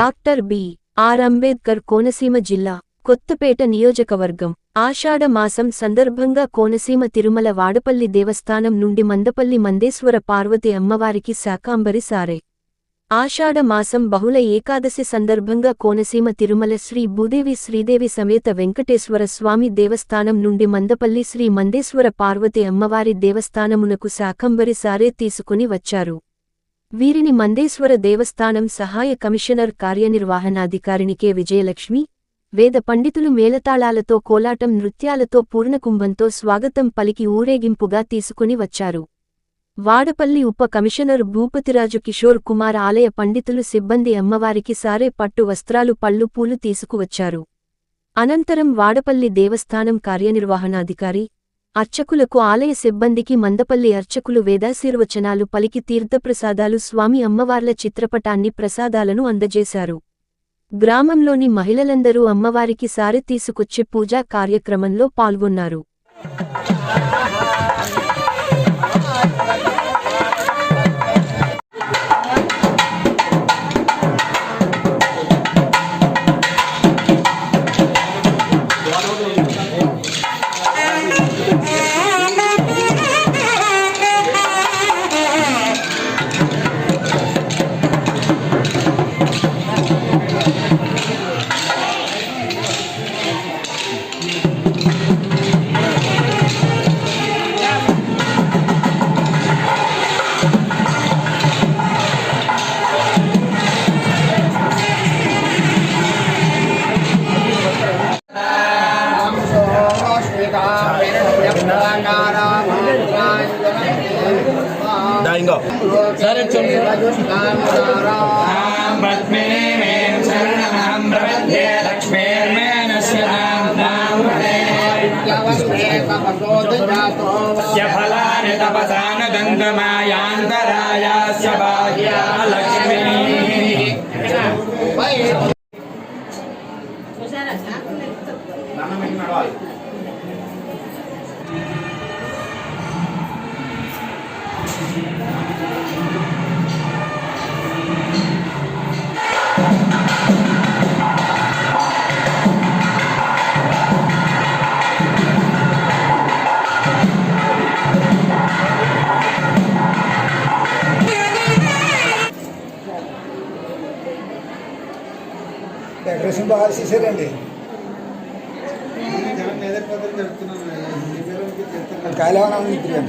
Doctor B. R. Ambedkar Konaseema జిల్లా కొత్తపేట నియోజకవర్గం ఆషాఢ మాసం సందర్భంగా కోనసీమ తిరుమల వాడపల్లి దేవస్థానం నుండి మందపల్లి మందేశ్వర పార్వతి అమ్మవారికి శాకాంబరి సారే. ఆషాఢ మాసం బహుళ ఏకాదశి సందర్భంగా కోనసీమ తిరుమల శ్రీ భూదేవి శ్రీదేవి సమేత వెంకటేశ్వర స్వామి దేవస్థానం నుండి మందపల్లి శ్రీ మందేశ్వర పార్వతి అమ్మవారి దేవస్థానమునకు శాకంబరి సారే తీసుకుని వచ్చారు. వీరిని మందేశ్వర దేవస్థానం సహాయ కమిషనర్ కార్యనిర్వహణాధికారిని కె విజయలక్ష్మి వేద పండితులు మేళతాళాలతో కోలాటం నృత్యాలతో పూర్ణకుంభంతో స్వాగతం పలికి ఊరేగింపుగా తీసుకుని వచ్చారు. వాడపల్లి ఉప కమిషనర్ భూపతిరాజు కిషోర్ కుమార్ ఆలయ పండితులు సిబ్బంది అమ్మవారికి సారే పట్టు వస్త్రాలు పళ్ళు పూలు తీసుకువచ్చారు. అనంతరం వాడపల్లి దేవస్థానం కార్యనిర్వహణాధికారి అర్చకులకు ఆలయ సిబ్బందికి మందపల్లి అర్చకులు వేదాశీర్వచనాలు పలికి తీర్థప్రసాదాలు స్వామి అమ్మవార్ల చిత్రపటాన్ని ప్రసాదాలను అందజేశారు. గ్రామంలోని మహిళలందరూ అమ్మవారికి సారె తీసుకొచ్చే పూజా కార్యక్రమంలో పాల్గొన్నారు. ఇంకో సరే ఫలాని తపసానుదంతమాయాంతరాయాస్య భాగ్యా లక్ష్మీ బాగా చేశారండి. కాయలు ఏమైనా ఉంది హిరణ్యం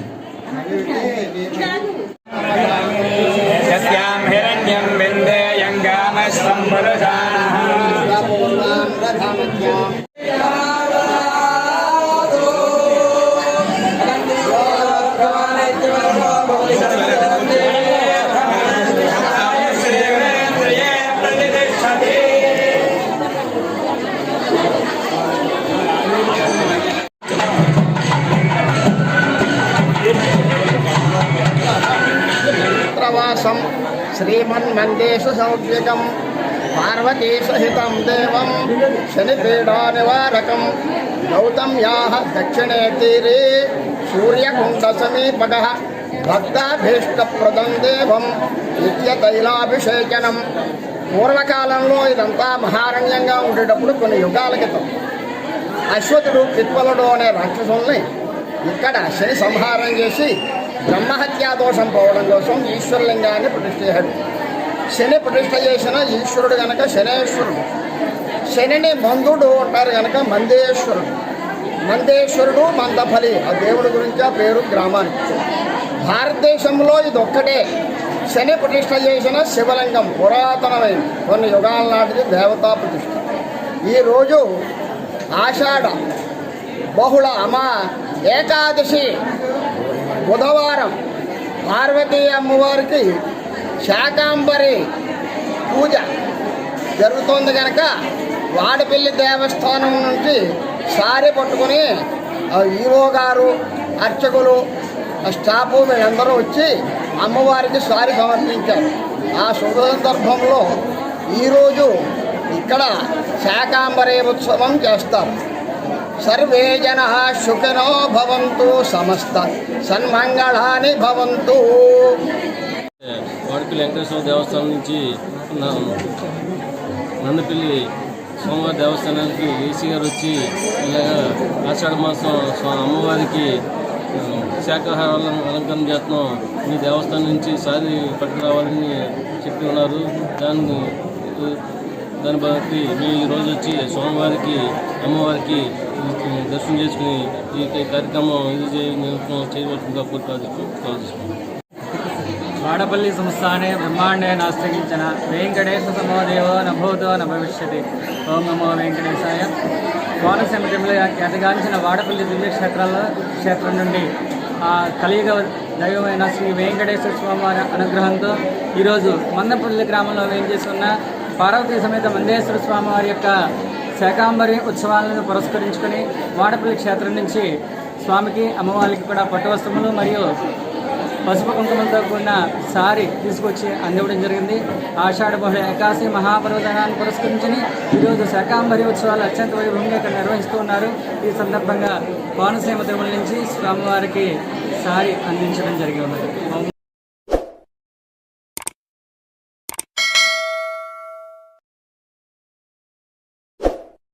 శ్రీమన్మందేశు సౌజ్ఞకం పార్వతీసహితం దేవం శనిపీడా నివారకం గౌతమ్యాः దక్షిణే తీరే సూర్యకుండ సమీపగ భక్తాభీష్టప్రదం దేవం నిత్యతైలాభిషేచనం పూర్వకాలంలో ఇదంతా మహారణ్యంగా ఉండేటప్పుడు కొన్ని యుగాల క్రితం. అశ్వతుడు పిత్వలుడు అనే రాక్షసుల్ని ఇక్కడ శని సంహారం చేసి బ్రహ్మహత్యా దోషం పోవడం కోసం ఈశ్వరలింగాన్ని ప్రతిష్ఠ చేశాడు శని ప్రతిష్ఠ చేసిన ఈశ్వరుడు గనక శనేశ్వరుడు. శనిని మందుడు అంటారు గనక మందేశ్వరుడు. మందేశ్వరుడు మందఫలి ఆ దేవుడి గురించి ఆ పేరు గ్రామానికి భారతదేశంలో ఇది ఒక్కటే శని ప్రతిష్ఠ చేసిన శివలింగం పురాతనమైన కొన్ని యుగాల నాటిది దేవతా ప్రతిష్ఠ. ఈరోజు ఆషాఢ బహుళ అమ ఏకాదశి బుధవారం పార్వతీ అమ్మవారికి శాకాంబరి పూజ జరుగుతోంది కనుక వాడపల్లి దేవస్థానం నుంచి సారి పట్టుకుని ఆ ఈవో గారు అర్చకులు ఆ స్టాఫ్ వీళ్ళందరూ వచ్చి అమ్మవారికి సారి సమర్పించారు. ఆ శుభ సందర్భంలో ఈరోజు ఇక్కడ శాకాంబరి ఉత్సవం చేస్తారు. సర్వే జన సుఖినో భవంతు సమస్త సన్మంగళాని భవంతు. వాడికి వెంకటేశ్వర దేవస్థానం నుంచి నందపల్లి సోమవారి దేవస్థానానికి ఏసీ గారు వచ్చి ఇలాగా ఆషాఢ మాసం స్వా- అమ్మవారికి శాఖాహారాలను అలంకరణ చేస్తున్నాం. మీ దేవస్థానం నుంచి సారి పట్టుకురావాలని చెప్పి ఉన్నారు. దాన్ని దాన్ని బట్టి మేము ఈరోజు వచ్చి స్వామివారికి అమ్మవారికి దర్శనం చేసుకుని ఈ కార్యక్రమం ఇది చేయవలసిందిగా కోరుకోవాలి వాడపల్లి సంస్థానే బ్రహ్మాండే నాస్తికించిన. వెంకటేశ సమోదేవో నభూతో న భవిష్యతి ఓం నమో వెంకటేశాయ. కోనసీమ జిల్లా ఎదగాంచిన వాడపల్లి దివ్యక్షేత్రాల్లో క్షేత్రం నుండి ఆ కలియుగ దైవమైన శ్రీ వెంకటేశ్వర స్వామి వారి అనుగ్రహంతో ఈరోజు మందపల్లి గ్రామంలో వేయించేసి ఉన్న పార్వతీ సమేత మందేశ్వర స్వామి వారి యొక్క శాకాంబరి ఉత్సవాలను పురస్కరించుకొని వాడపల్లి క్షేత్రం నుంచి స్వామికి అమ్మవారికి కూడా పట్టువస్త్రములు మరియు పసుపు కుంకుమలతో కూడిన సారి తీసుకొచ్చి అందివ్వడం జరిగింది. ఆషాఢ బహుళ ఏకాశి మహాపర్వదనాన్ని పురస్కరించుని ఈరోజు శాకాంబరి ఉత్సవాలు అత్యంత వైభవంగా ఇక్కడ నిర్వహిస్తూ ఉన్నారు. ఈ సందర్భంగా కోనసీమ తిరుమల నుంచి స్వామివారికి సారి అందించడం జరిగి ఉన్నది.